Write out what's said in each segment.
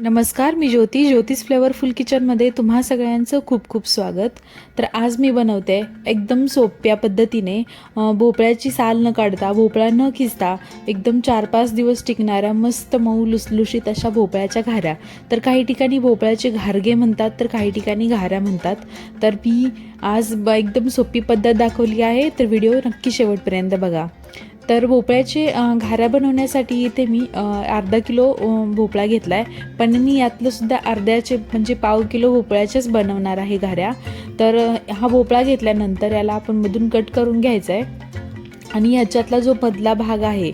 नमस्कार मी ज्योती ज्योतिष फ्लेवरफुल किचनमध्ये तुम्हा सगळ्यांचं खूप खूप स्वागत. तर आज मी बनवते एकदम सोप्या पद्धतीने भोपळ्याची साल न काढता भोपळा न खिचता एकदम चार पाच दिवस टिकणाऱ्या मस्त मऊ लुसलुशीत अशा भोपळ्याच्या घाऱ्या. तर काही ठिकाणी भोपळ्याचे घारगे म्हणतात तर काही ठिकाणी घाऱ्या म्हणतात. तर मी आज ब एकदम सोपी पद्धत दाखवली आहे तर व्हिडिओ नक्की शेवटपर्यंत बघा. तर भोपळ्याचे घाऱ्या बनवण्यासाठी इथे मी अर्धा किलो भोपळा घेतला आहे पण मी यातलंसुद्धा अर्ध्याचे म्हणजे पाव किलो भोपळ्याच्याच बनवणार आहे घाऱ्या. तर हा भोपळा घेतल्यानंतर याला आपण मधून कट करून घ्यायचा आहे आणि याच्यातला जो बदला भाग आहे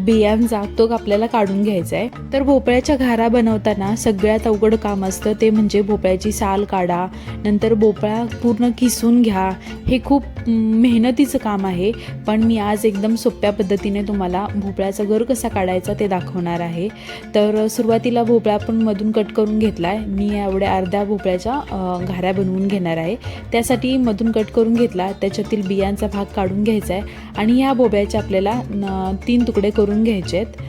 बियांचा तो आपल्याला काढून घ्यायचा आहे तर भोपळ्याच्या घारा बनवताना सगळ्यात अवघड काम असतं ते म्हणजे भोपळ्याची साल काढा नंतर भोपळा पूर्ण किसून घ्या. हे खूप मेहनतीचं काम आहे पण मी आज एकदम सोप्या पद्धतीने तुम्हाला भोपळ्याचा गर कसा काढायचा ते दाखवणार आहे. तर सुरुवातीला भोपळा पण मधून कट करून घेतला आहे मी एवढ्या अर्ध्या भोपळ्याच्या घाऱ्या बनवून घेणार आहे. त्यासाठी मधून कट करून घेतला त्याच्यातील बियांचा भाग काढून घ्यायचा आहे आणि ह्या भोपळ्याचे आपल्याला तीन तुकडे करून घ्यायचे आहेत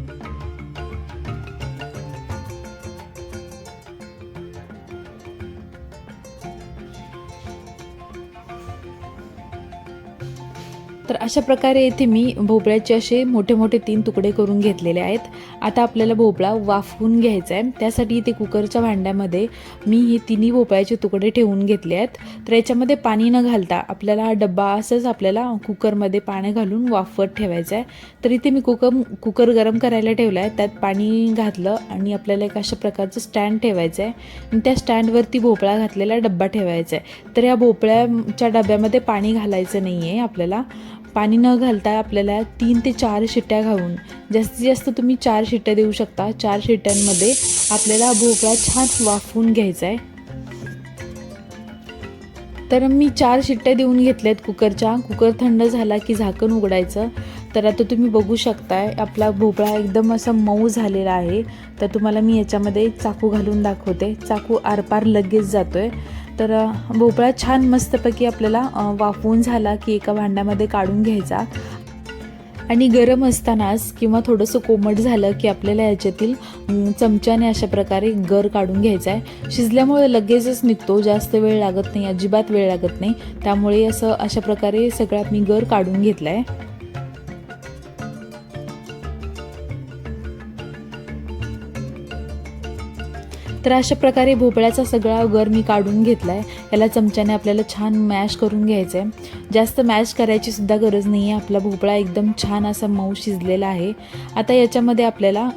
तर अशा प्रकारे येथे मी भोपळ्याचे असे मोठे मोठे तीन तुकडे करून घेतलेले आहेत. आता आपल्याला भोपळा वाफवून घ्यायचा आहे. त्यासाठी इथे कुकरच्या भांड्यामध्ये मी हे तिन्ही भोपळ्याचे तुकडे ठेवून घेतले आहेत. तर याच्यामध्ये पाणी न घालता आपल्याला हा डब्बा असंच आपल्याला कुकरमध्ये पाणी घालून वाफवत ठेवायचं आहे. तर इथे मी कुकर कुकर गरम करायला ठेवला आहे. त्यात पाणी घातलं आणि आपल्याला एक अशा प्रकारचं स्टँड ठेवायचं आहे. आणि त्या स्टँडवरती भोपळा घातलेला डब्बा ठेवायचा आहे. तर या भोपळ्याच्या डब्यामध्ये पाणी घालायचं नाही आहे आपल्याला. पाणी न घालता आपल्याला तीन ते चार शिट्ट्या घालून जास्तीत जास्त तुम्ही चार शिट्ट्या देऊ शकता. चार शिट्ट्यांमध्ये आपल्याला भोपळा छान वाफवून घ्यायचा आहे तर मी चार शिट्ट्या देऊन घेतल्यात कुकरच्या. कुकर थंड झाला की झाकण उघडायचं. तर आता तुम्ही बघू शकताय आपला भोपळा एकदम असा मऊ झालेला आहे. तर तुम्हाला मी याच्यामध्ये चाकू घालून दाखवते. चाकू आरपार लगेच जातो आहे तर भोपळा छान मस्तपैकी आपल्याला वाफवून झाला की एका भांड्यामध्ये काढून घ्यायचा. आणि गरम असतानाच किंवा थोडंसं कोमट झालं की आपल्याला याच्यातील चमच्याने अशा प्रकारे गर काढून घ्यायचा आहे शिजल्यामुळे लगेचच निघतो जास्त वेळ लागत नाही अजिबात वेळ लागत नाही. त्यामुळे असं अशा प्रकारे सगळ्यात मी गर काढून घेतला आहे तर अशा प्रकारे भोपळ्याचा सगळा गर मी काढून घेतला आहे याला चमच्याने आपल्याला छान मॅश करून घ्यायचं आहे जास्त मॅश करायची सुद्धा गरज नाही आहे आपला भोपळा एकदम छान असा मऊ शिजलेला आहे. आता याच्यामध्ये आपल्याला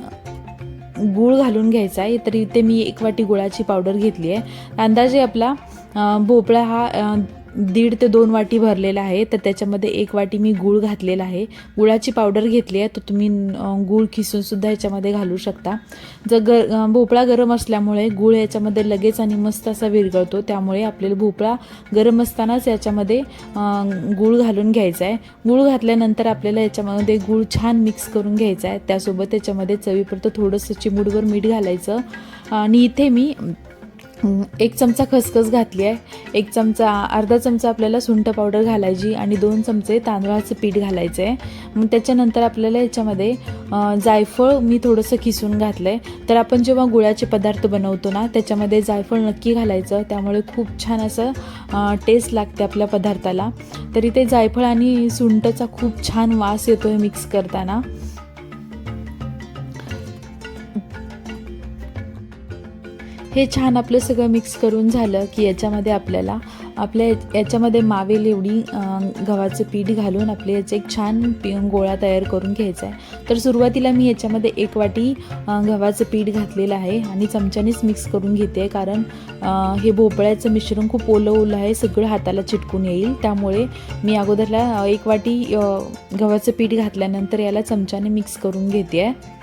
गूळ घालून घ्यायचा आहे तरी ते मी एक वाटी गुळाची पावडर घेतली आहे अंदाजे आपला भोपळा हा दीड ते दोन वाटी भरलेला आहे. तर त्याच्यामध्ये एक वाटी मी गूळ घातलेला आहे. गुळाची पावडर घेतली आहे. तर तुम्ही गूळ खिसूनसुद्धा याच्यामध्ये घालू शकता. जर ग भोपळा गरम असल्यामुळे गूळ याच्यामध्ये लगेच आणि मस्त असा विरघळतो. त्यामुळे आपल्याला भोपळा गरम असतानाच याच्यामध्ये गूळ घालून घ्यायचा आहे. गूळ घातल्यानंतर आपल्याला याच्यामध्ये गूळ छान मिक्स करून घ्यायचा आहे. त्यासोबत त्याच्यामध्ये चवीपुरतं थोडंसं चिमूडवर मीठ घालायचं. आणि इथे मी एक चमचा खसखस घातली आहे. एक चमचा अर्धा चमचा आपल्याला सुंठ पावडर घालायची आणि दोन चमचे तांदळाचं पीठ घालायचं आहे मग त्याच्यानंतर आपल्याला याच्यामध्ये जायफळ मी थोडंसं खिसून घातलं आहे तर आपण जेव्हा गुळाचे पदार्थ बनवतो ना त्याच्यामध्ये जायफळ नक्की घालायचं. त्यामुळे खूप छान असं टेस्ट लागते आपल्या पदार्थाला. तरी ते जायफळ आणि सुंठचा खूप छान वास येतो आहे मिक्स करताना. हे छान आपलं सगळं मिक्स करून झालं की याच्यामध्ये आपल्याला आपल्या याच्यामध्ये मावेल एवढी गव्हाचं पीठ घालून आपले याचं एक छान पी गोळा तयार करून घ्यायचा आहे. तर सुरुवातीला मी याच्यामध्ये एक वाटी गव्हाचं पीठ घातलेलं आहे आणि चमच्यानेच मिक्स करून घेते आहे कारण हे भोपळ्याचं मिश्रण खूप ओलं ओलं आहे सगळं हाताला चिटकून येईल. त्यामुळे मी अगोदरला एक वाटी गव्हाचं पीठ घातल्यानंतर याला चमच्याने मिक्स करून घेते. आहे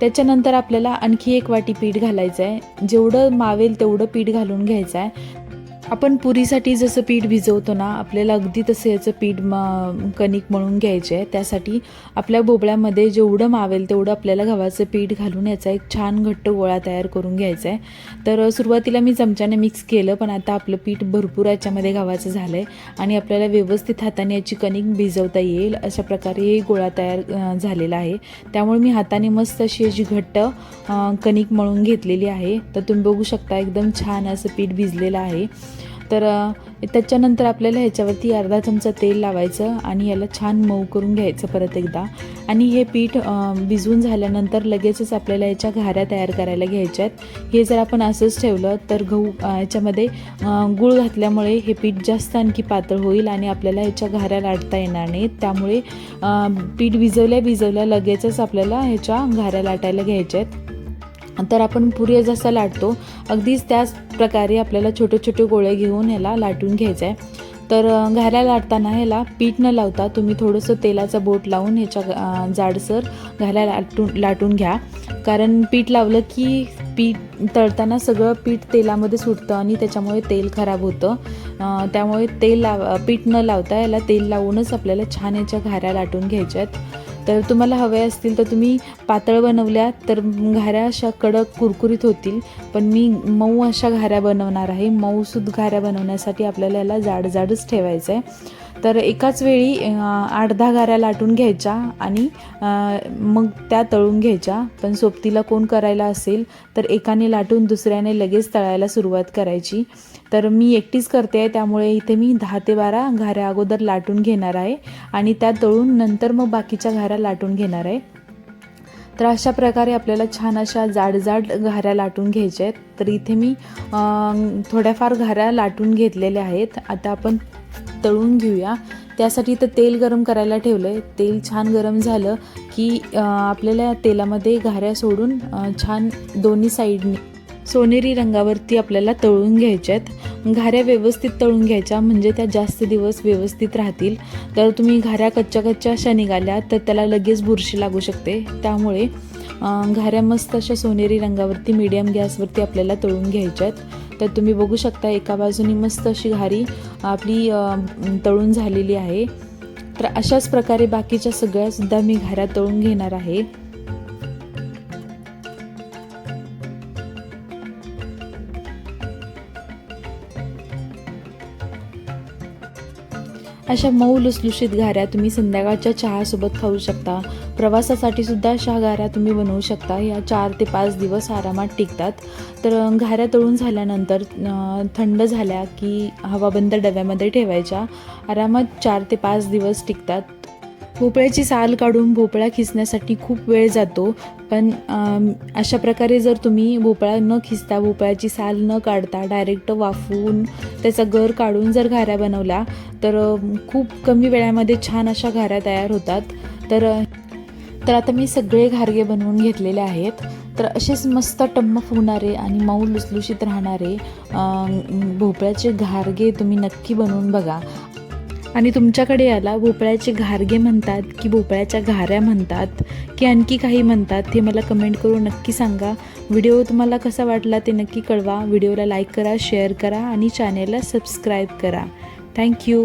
त्याच्यानंतर आपल्याला आणखी एक वाटी पीठ घालायचं आहे जेवढं मावेल तेवढं पीठ घालून घ्यायचं आहे आपण पुरीसाठी जसं पीठ भिजवतो ना आपल्याला अगदी तसं याचं पीठ म कणिक मळून घ्यायचे आहे. त्यासाठी आपल्या भोपळ्यामध्ये जेवढं मावेल तेवढं आपल्याला गव्हाचं पीठ घालून याचा एक छान घट्ट गोळा तयार करून घ्यायचा आहे. तर सुरुवातीला मी चमच्याने मिक्स केलं पण आता आपलं पीठ भरपूर याच्यामध्ये गव्हाचं झालं आहे आणि आपल्याला व्यवस्थित हाताने याची कणिक भिजवता येईल अशा प्रकारे हे गोळा तयार झालेला आहे. त्यामुळे मी हाताने मस्त अशी याची घट्ट कणिक मळून घेतलेली आहे. तर तुम्ही बघू शकता एकदम छान असं पीठ भिजलेलं आहे. तर त्याच्यानंतर आपल्याला ह्याच्यावरती अर्धा चमचा तेल लावायचं आणि याला छान मऊ करून घ्यायचं परत एकदा. आणि हे पीठ भिजवून झाल्यानंतर लगेचच आपल्याला याच्या घाऱ्या तयार करायला घ्यायच्या आहेत हे जर आपण असंच ठेवलं तर गहू याच्यामध्ये गूळ घातल्यामुळे हे पीठ जास्त आणखी पातळ होईल आणि आपल्याला ह्याच्या घाऱ्या लाटता येणार नाहीत. त्यामुळे पीठ भिजवल्या भिजवल्या लगेचच आपल्याला ह्याच्या घाऱ्या लाटायला घ्यायच्या आहेत तर आपण पुरी जसं लाटतो अगदीच त्याच प्रकारे आपल्याला छोटे छोटे गोळे घेऊन ह्याला लाटून घ्यायचं आहे तर घाऱ्या लाटताना ह्याला पीठ न लावता तुम्ही थोडंसं तेलाचा बोट लावून ह्याच्या जाडसर घाऱ्या लाटून लाटून घ्या. कारण पीठ लावलं की पीठ तळताना सगळं पीठ तेलामध्ये सुटतं आणि त्याच्यामुळे तेल खराब होतं. त्यामुळे तेल लाव पीठ न लावता याला तेल लावूनच आपल्याला छान याच्या घाऱ्या लाटून घ्यायच्या आहेत तर तुम्हाला हवे असतील तर तुम्ही पातळ बनवल्या तर घाऱ्या अशा कडक कुरकुरीत होतील. पण मी मऊ अशा घाऱ्या बनवणार आहे. मऊसूद घाऱ्या बनवण्यासाठी आपल्याला याला जाड जाडच ठेवायचं आहे तर एकाच वेळी आठ दहा गाऱ्या लाटून घ्यायच्या आणि मग त्या तळून घ्यायच्या. पण सोबतीला कोण करायला असेल तर एकाने लाटून दुसऱ्याने लगेच तळायला सुरुवात करायची. तर मी एकटीच करते आहे त्यामुळे इथे मी दहा ते बारा घाऱ्या अगोदर लाटून घेणार आहे आणि त्या तळून नंतर मग बाकीच्या घाऱ्या लाटून घेणार आहे. तर अशा प्रकारे आपल्याला छान अशा जाड जाड घाऱ्या लाटून घ्यायच्या आहेत. तर इथे मी थोड्याफार घाऱ्या लाटून घेतलेल्या आहेत. आता आपण तळून घेऊया. त्यासाठी तर तेल गरम करायला ठेवलं आहे तेल छान गरम झालं की आपल्याला तेलामध्ये घाऱ्या सोडून छान दोन्ही साईडनी सोनेरी रंगावरती आपल्याला तळून घ्यायच्या आहेत घाऱ्या व्यवस्थित तळून घ्यायच्या म्हणजे त्या जास्त दिवस व्यवस्थित राहतील. तर तुम्ही घाऱ्या कच्च्या कच्च्या अशा निघाल्या तर त्याला लगेच बुरशी लागू शकते. त्यामुळे घाऱ्या मस्त अशा सोनेरी रंगावरती मीडियम गॅसवरती आपल्याला तळून घ्यायच्या आहेत तर तुम्ही बघू शकता एका बाजूने मस्त अशी घारी आपली तळून झालेली आहे. तर अशाच प्रकारे बाकीच्या सगळ्यासुद्धा मी घाऱ्या तळून घेणार आहे. अशा मऊ लुसलुशीत घाऱ्या तुम्ही संध्याकाळच्या चहासोबत खाऊ शकता. प्रवासासाठी सुद्धा अशा घाऱ्या तुम्ही बनवू शकता. या चार ते पाच दिवस आरामात टिकतात. तर घाऱ्या तळून झाल्यानंतर थंड झाल्या की हवाबंद डब्यामध्ये ठेवायच्या. आरामात चार ते पाच दिवस टिकतात. भोपळ्याची साल काढून भोपळा खिसण्यासाठी खूप वेळ जातो. पण अशा प्रकारे जर तुम्ही भोपळा न खिसता भोपळ्याची साल न काढता डायरेक्ट वाफवून त्याचा गर काढून जर घाऱ्या बनवल्या तर खूप कमी वेळामध्ये छान अशा घाऱ्या तयार होतात. तर तर आता मी सगळे घारगे बनवून घेतलेले आहेत. तर असेच मस्त टम्म फुगणारे आणि मऊ लुसलुशीत राहणारे भोपळ्याचे घारगे तुम्ही नक्की बनवून बघा. आणि तुमच्याकडे याला भोपळ्याचे घारगे म्हणतात की भोपळ्याच्या घाऱ्या म्हणतात की आणखी काही म्हणतात हे मला कमेंट करून नक्की सांगा. व्हिडिओ तुम्हाला कसा वाटला ते नक्की कळवा. व्हिडिओला लाईक करा शेअर करा आणि चॅनेलला सबस्क्राईब करा. थँक्यू